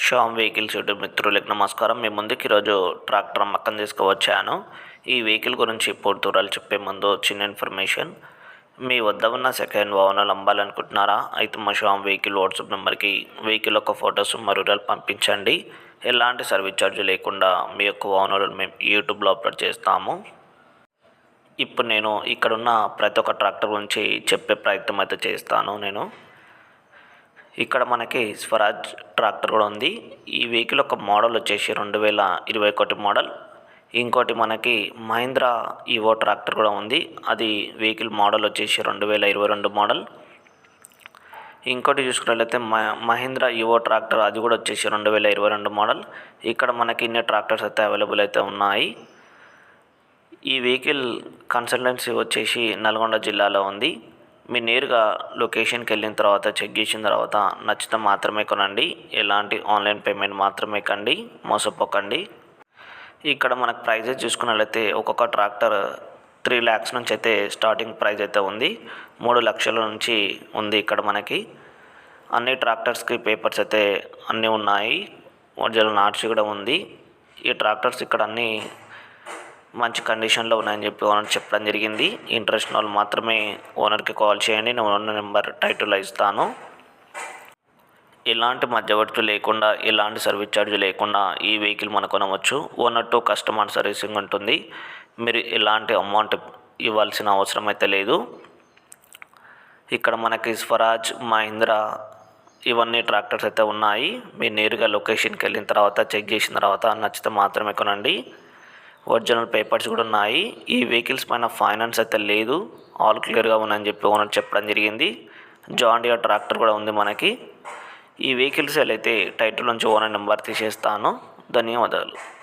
Shyam vehicles YouTube మిత్రులకు నమస్కారం. మీ ముందుకు ఈరోజు ట్రాక్టర్ అమ్మకం తీసుకువచ్చాను. ఈ వెహికల్ గురించి పూర్తి వివరాలు చెప్పే ముందు చిన్న ఇన్ఫర్మేషన్. మీ వద్ద ఉన్న సెకండ్ వాహనాలు అమ్మాలనుకుంటున్నారా అయితే మా షామ్ వెహికల్ వాట్సాప్ నెంబర్కి వెహికల్ యొక్క ఫొటోస్ మరూరాలు పంపించండి. ఎలాంటి సర్వీస్ ఛార్జ్ లేకుండా మీ యొక్క వాహనాలను మేము యూట్యూబ్లో అప్లోడ్ చేస్తాము. ఇప్పుడు నేను ఇక్కడున్న ప్రతి ఒక్క ట్రాక్టర్ గురించి చెప్పే ప్రయత్నం అయితే చేస్తాను నేను. ఇక్కడ మనకి స్వరాజ్ ట్రాక్టర్ కూడా ఉంది. ఈ వెహికల్ ఒక మోడల్ వచ్చేసి రెండు వేల ఇరవై ఒకటి మోడల్. ఇంకోటి మనకి మహీంద్రా ఈవో ట్రాక్టర్ కూడా ఉంది. అది వెహికల్ మోడల్ వచ్చేసి రెండు వేల ఇరవై రెండు మోడల్. ఇంకోటి చూసుకున్నట్లయితే మ మహీంద్రా ఈవో ట్రాక్టర్ అది కూడా వచ్చేసి రెండు వేల ఇరవై రెండు మోడల్. ఇక్కడ మనకి ఇన్ని ట్రాక్టర్స్ అయితే అవైలబుల్ అయితే ఉన్నాయి. ఈ వెహికల్ కన్సల్టెన్సీ వచ్చేసి నల్గొండ జిల్లాలో ఉంది. మీరు నేరుగా లొకేషన్కి వెళ్ళిన తర్వాత చెక్ చేసిన తర్వాత నచ్చితే మాత్రమే కొనండి. ఎలాంటి ఆన్లైన్ పేమెంట్ మాత్రమే కండి. మోసపోకండి. ఇక్కడ మనకు ప్రైజెస్ చూసుకున్నట్లయితే ఒక్కొక్క ట్రాక్టర్ త్రీ ల్యాక్స్ నుంచి అయితే స్టార్టింగ్ ప్రైస్ అయితే ఉంది. మూడు లక్షల నుంచి ఉంది ఇక్కడ మనకి. అన్ని ట్రాక్టర్స్కి పేపర్స్ అయితే అన్నీ ఉన్నాయి. ఒరిజినల్ నాట్స్ కూడా ఉంది. ఈ ట్రాక్టర్స్ ఇక్కడ అన్నీ మంచి కండిషన్లో ఉన్నాయని చెప్పి ఓనర్ చెప్పడం జరిగింది. ఇంట్రెస్ట్ వాళ్ళు మాత్రమే ఓనర్కి కాల్ చేయండి. నేను ఓనర్ నెంబర్ టైటిల్లో ఇస్తాను. ఎలాంటి మధ్యవర్తులు లేకుండా ఎలాంటి సర్వీస్ ఛార్జ్ లేకుండా ఈ వెహికల్ మనం కొనవచ్చు. ఓనర్ టు కస్టమర్ సర్వీసింగ్ ఉంటుంది. మీరు ఎలాంటి అమౌంట్ ఇవ్వాల్సిన అవసరం అయితే లేదు. ఇక్కడ మనకి స్వరాజ్ మహీంద్రా ఇవన్నీ ట్రాక్టర్స్ అయితే ఉన్నాయి. మీరు నేరుగా లొకేషన్కి వెళ్ళిన తర్వాత చెక్ చేసిన తర్వాత నచ్చితే మాత్రమే కొనండి. ఒరిజినల్ పేపర్స్ కూడా ఉన్నాయి. ఈ వెహికల్స్ పైన ఫైనాన్స్ అయితే లేదు. ఆల్ క్లియర్గా ఉందని చెప్పి ఓనర్ చెప్పడం జరిగింది. జాండియా ట్రాక్టర్ కూడా ఉంది మనకి. ఈ వెహికల్స్ అయితే టైటిల్ నుంచి ఓనర్ నెంబర్ తీసేస్తాను. ధన్యవాదాలు.